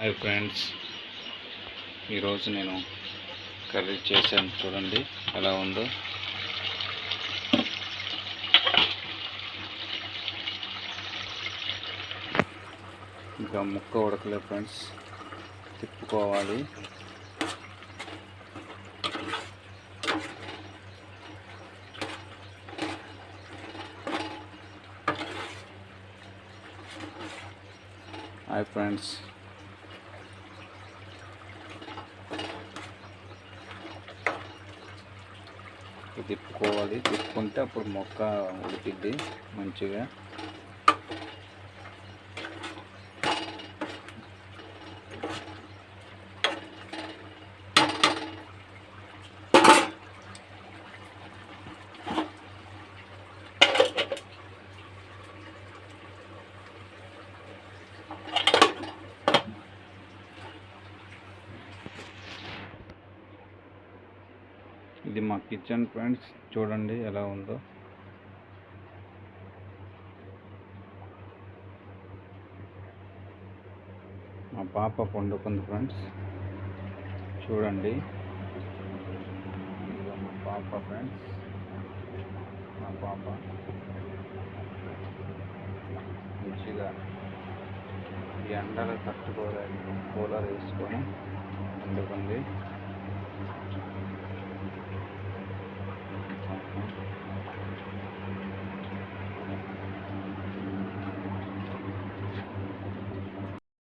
Hi friends. ఈరోజు నేను curry చేశాను చూడండి ఎలా ఉందో. ఇంకా ముక్క ఉడకలేదు ఫ్రెండ్స్. తిప్పుకోవాలి. Hi friends. తిప్పుకోవాలి. తిప్పుకుంటే అప్పుడు మొక్క ఉడికిద్ది మంచిగా. ఇది మా కిచెన్ ఫ్రెండ్స్ చూడండి ఎలా ఉందో. మా పాప పండుకుంది ఫ్రెండ్స్ చూడండి. మా పాప ఫ్రెండ్స్ మా పాప. మంచిగా ఈ ఎండలు తట్టుకోలేక కూలర్ వేసుకొని వండుకుంది